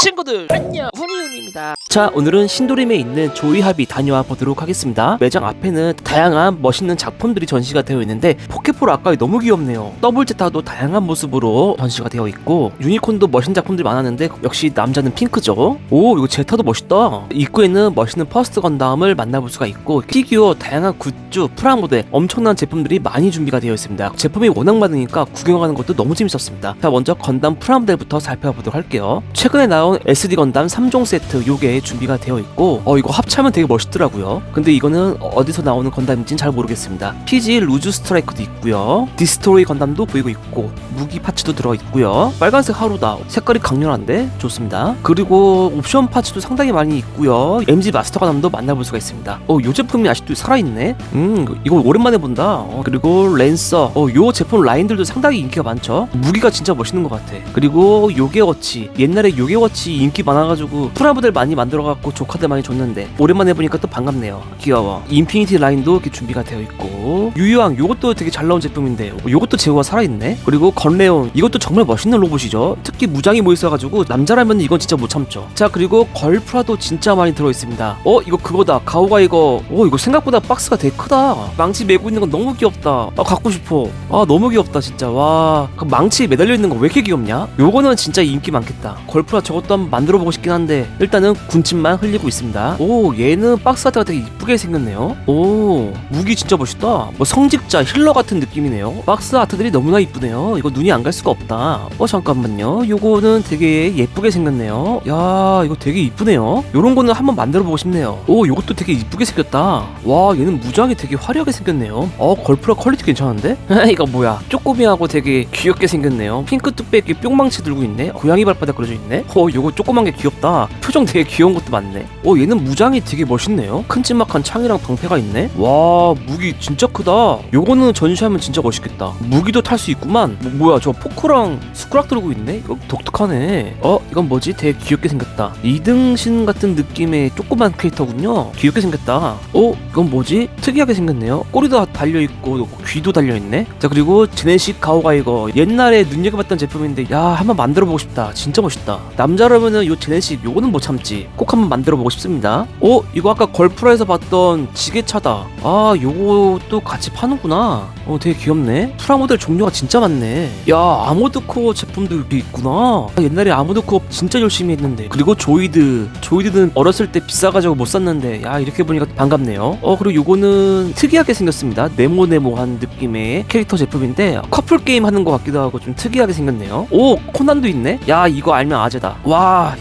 친구들 안녕! 훈이훈입니다. 자 오늘은 신도림에 있는 조이합이 다녀와 보도록 하겠습니다. 매장 앞에는 다양한 멋있는 작품들이 전시가 되어 있는데 포켓볼 아까이 너무 귀엽네요. 더블 제타도 다양한 모습으로 전시가 되어 있고 유니콘도 멋있는 작품들이 많았는데 역시 남자는 핑크죠? 오 이거 제타도 멋있다. 입구에는 멋있는 퍼스트 건담을 만나볼 수가 있고 피규어 다양한 굿즈 프라모델 엄청난 제품들이 많이 준비가 되어 있습니다. 제품이 워낙 많으니까 구경하는 것도 너무 재밌었습니다. 자 먼저 건담 프라모델부터 살펴보도록 할게요. 최근에 나온 SD 건담 3종 세트 요게 준비가 되어 있고 어 이거 합체하면 되게 멋있더라고요. 근데 이거는 어디서 나오는 건담인지는 잘 모르겠습니다. PG 루즈 스트라이크도 있고요. 디스토리 건담도 보이고 있고 무기 파츠도 들어 있고요. 빨간색 하루다. 색깔이 강렬한데? 좋습니다. 그리고 옵션 파츠도 상당히 많이 있고요. MG 마스터 건담도 만나볼 수가 있습니다. 어 요 제품이 아직도 살아있네? 음 이거 오랜만에 본다. 어, 그리고 랜서. 어 요 제품 라인들도 상당히 인기가 많죠? 무기가 진짜 멋있는 것 같아. 그리고 요게워치. 옛날에 요게워치 인기 많아가지고 프라모델 많이 만들어갖고 조카들 많이 줬는데 오랜만에 보니까 또 반갑네요. 귀여워. 인피니티 라인도 이렇게 준비가 되어 있고 유유왕 요것도 되게 잘 나온 제품인데 어, 요것도 제호가 살아있네? 그리고 건레온 이것도 정말 멋있는 로봇이죠. 특히 무장이 뭐 있어가지고 남자라면 이건 진짜 못 참죠. 자 그리고 걸프라도 진짜 많이 들어있습니다. 어 이거 그거다. 가오가 이거 어 이거 생각보다 박스가 되게 크다. 망치 메고 있는 건 너무 귀엽다. 아 갖고 싶어. 아 너무 귀엽다 진짜. 와그 망치에 매달려 있는 거 왜 이렇게 귀엽냐? 요거는 진짜 인기 많겠다. 걸프라 저것도 한번 만들어 보고 싶긴 한데 일단은 군침만 흘리고 있습니다. 오 얘는 박스 자체가 되게 이쁘게 생겼네요. 오 무기 진짜 멋있다. 뭐 성직자 힐러 같은 느낌이네요. 박스 아트들이 너무나 이쁘네요. 이거 눈이 안 갈 수가 없다. 어 잠깐만요. 요거는 되게 예쁘게 생겼네요. 야 이거 되게 이쁘네요. 요런 거는 한번 만들어 보고 싶네요. 오 요것도 되게 이쁘게 생겼다. 와 얘는 무장이 되게 화려하게 생겼네요. 어 걸프라 퀄리티 괜찮은데? 이거 뭐야? 쪼꼬미하고 되게 귀엽게 생겼네요. 핑크 뚝배기 뿅망치 들고 있네. 고양이 발바닥 그려져 있네. 어 요거 조그만 게 귀엽다. 표정 되게 귀여운 것도 많네. 어 얘는 무장이 되게 멋있네요. 큼지막한 창이랑 방패가 있네. 와 무기 진짜 크다. 요거는 전시하면 진짜 멋있겠다. 무기도 탈 수 있구만. 뭐, 뭐야 저 포크랑 스크락 들고 있네? 이거 독특하네. 어 이건 뭐지? 되게 귀엽게 생겼다. 이등신 같은 느낌의 조그만 캐릭터군요. 귀엽게 생겼다. 어 이건 뭐지? 특이하게 생겼네요. 꼬리도 달려있고 귀도 달려있네. 자 그리고 제네식 가오가 이거. 옛날에 눈여겨봤던 제품인데 야 한번 만들어보고 싶다. 진짜 멋있다. 남자 라면은 요 제네식 요거는 못 참지. 꼭 한번 만들어 보고 싶습니다. 어? 이거 아까 걸프라에서 봤던 지게차다. 아 요것도 같이 파는구나. 어 되게 귀엽네. 프라모델 종류가 진짜 많네. 야 아모드코어 제품도 이렇게 있구나. 아, 옛날에 아모드코어 진짜 열심히 했는데. 그리고 조이드. 조이드는 어렸을 때 비싸가지고 못 샀는데. 야 이렇게 보니까 반갑네요. 어 그리고 요거는 특이하게 생겼습니다. 네모네모한 느낌의 캐릭터 제품인데 커플 게임 하는 것 같기도 하고 좀 특이하게 생겼네요. 오 코난도 있네? 야 이거 알면 아재다. 와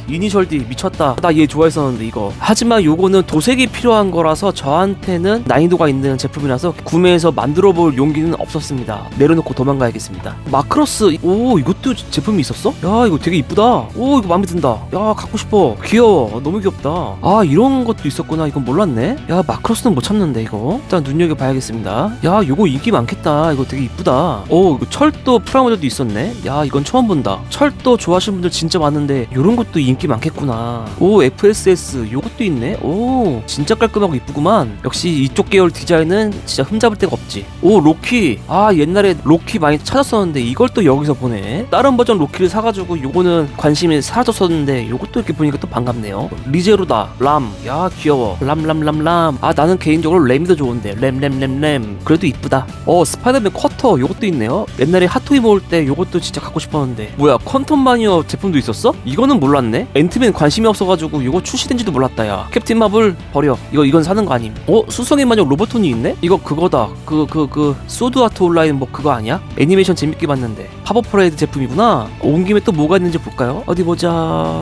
이니셜 D 미쳤다. 나 얘 좋아했었는데 이거. 하지만 요거는 도색이 필요한 거라서 저한테는 난이도가 있는 제품이라서 구매해서 만들어 볼 용기는 없었습니다. 내려놓고 도망가야겠습니다. 마크로스 오 이것도 제품이 있었어? 야 이거 되게 이쁘다. 오 이거 마음에 든다. 야 갖고 싶어. 귀여워. 너무 귀엽다. 아 이런 것도 있었구나. 이건 몰랐네. 야 마크로스는 못 참는데 이거. 일단 눈여겨봐야겠습니다. 야 이거 인기 많겠다. 이거 되게 이쁘다. 오 이거 철도 프라모델도 있었네. 야 이건 처음 본다. 철도 좋아하시는 분들 진짜 많은데 이런 것도 인기 많겠구나. 오 FSS 요것도 있네. 오 진짜 깔끔하고 이쁘구만. 역시 이쪽 계열 디자인은 진짜 흠잡을 데가 없지. 오 로키. 아 옛날에 로키 많이 찾았었는데 이걸 또 여기서 보네. 다른 버전 로키를 사가지고 요거는 관심이 사라졌었는데 요것도 이렇게 보니까 또 반갑네요. 리제로다 람 야 귀여워. 람람람람. 아 나는 개인적으로 램이 더 좋은데. 램램램램. 그래도 이쁘다. 어 스파이더맨 쿼터 요것도 있네요. 옛날에 핫토이 모을 때 요것도 진짜 갖고 싶었는데. 뭐야 퀀텀 마니어 제품도 있었어? 이거는 몰랐네. 앤트맨 관심이 없어가지고 요거 출시된지도 몰랐다 야. 캡틴 마블 버려. 이거 이건 사는 거 아님. 어 수성의 마녀 로버톤이 있네? 이거 그거다. 그 그그 소드 아트 온라인 뭐 그거 아니야? 애니메이션 재밌게 봤는데. 파버 퍼레이드 제품이구나. 온 김에 또 뭐가 있는지 볼까요? 어디 보자.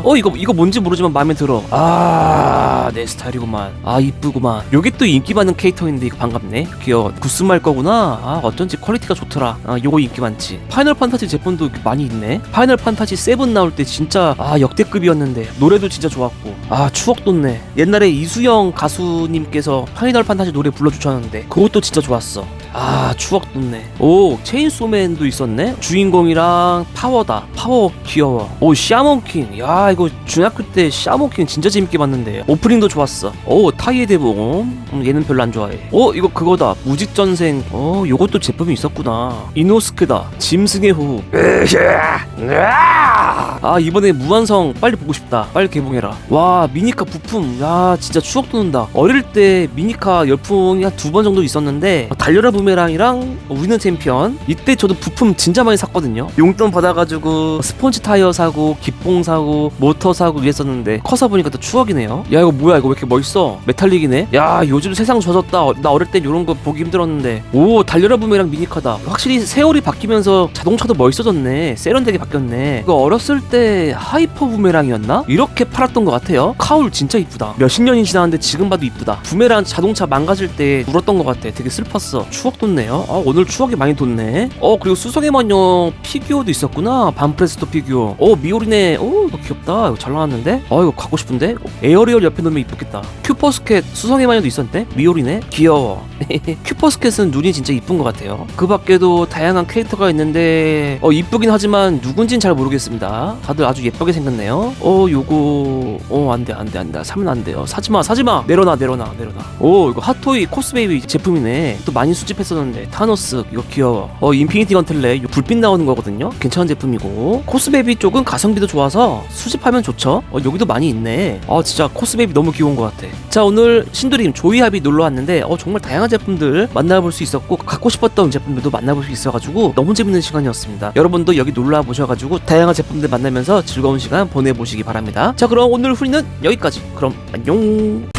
어 이거 이거 뭔지 모르지만 마음에 들어. 아 내 스타일이구만. 아 이쁘구만. 요게 또 인기 많은 캐릭터인데 이거 반갑네. 귀여워. 구스말 거구나. 아 어쩐지 퀄리티가 좋더라. 아 요거 인기 많지. 파이널 판타지 제품도 많이 있네. 파이널 판타지 7 나올 때 진짜 아 역대급이었는데 노래도 진짜 좋았고. 아 추억 돋네. 옛날에 이수영 가수님께서 파이널 판타지 노래 불러주셨는데 그것도 진짜 좋았어. 아 추억 돋네. 오 체인소맨도 있었네. 주인공이랑 파워다. 파워 귀여워. 오 샤몬킹. 야 이거 중학교 때 샤몬킹 진짜 재밌게 봤는데. 오프닝도 좋았어. 오 타이의 대봉 음, 얘는 별로 안 좋아해. 어 이거 그거다. 무직전생. 어 요것도 제품이 있었구나. 이노스케다. 짐승의 호흡. 야, 아 이번에 무한성 빨리 보고 싶다. 빨리 개봉해라. 와 미니카 부품, 야 진짜 추억 돋는다. 어릴 때 미니카 열풍이 한 두 번 정도 있었는데 달려라 부메랑이랑 우리는 챔피언. 이때 저도 부품 진짜 많이 샀거든요. 용돈 받아가지고 스폰지 타이어 사고 기뽕 사고 모터 사고 이랬었는데 커서 보니까 또 추억이네요. 야 이거 뭐야 이거 왜 이렇게 멋있어? 메탈릭이네. 야 요즘 세상 젖었다. 어, 나 어릴 땐 이런 거 보기 힘들었는데 오 달려라 부메랑 미니카다. 확실히 세월이 바뀌면서 자동차도 멋있어졌네. 세련되게 바뀌었네. 이거 어렸을 때 하이퍼 부메랑이었나? 이렇게 팔았던 것 같아요. 카울 진짜 이쁘다. 몇십 년이 지났는데 지금 봐도 이쁘다. 부메랑 자동차 망가질 때 울었던 것 같아. 되게 슬펐어. 추억 돋네요. 아 오늘 추억이 많이 돋네. 어 그리고 수성의 마녀 피규어도 있었구나. 반프레스토 피규어. 어 미오리네. 오 귀엽다. 이거 잘 나왔는데. 어 이거 갖고 싶은데. 어, 에어리얼 옆에 놓으면 이쁘겠다. 큐퍼스켓 수성의 마녀도 있었는데. 미오리네. 귀여워. 큐퍼스켓은 눈이 진짜 이쁜 것 같아요. 그 밖에도 다양한 캐릭터가 있는데 어 이쁘긴 하지만 누군진 잘 모르겠습니다. 다들 아주 예쁘게 생겼네요. 어 요거 어 안돼 안돼 안돼 사면 안 돼요. 사지마 사지마 내려놔 내려놔 내려놔. 오 이거 핫토이 코스베이비 제품이네. 또 많이 수집했었는데 타노스 이거 귀여워. 어 인피니티 건틀레 요 불빛 나오는 거거든요. 괜찮은 제품이고 코스베이비 쪽은 가성비도 좋아서 수집하면 좋죠. 어 여기 도 많이 있네. 아 진짜 코스베이비 너무 귀여운 것 같아. 자 오늘 신드림 조이합이 놀러 왔는데 어 정말 다양한 제품들 만나볼 수 있었고 갖고 싶었던 제품들도 만나볼 수 있어가지고 너무 재밌는 시간이었습니다. 여러분도 여기 놀러 보셔가지고 다양한 제품들 만나면서 즐거운 시간 보내보시기 바랍니다. 자 그럼 오늘 후리는 여기까지. 그럼 안녕.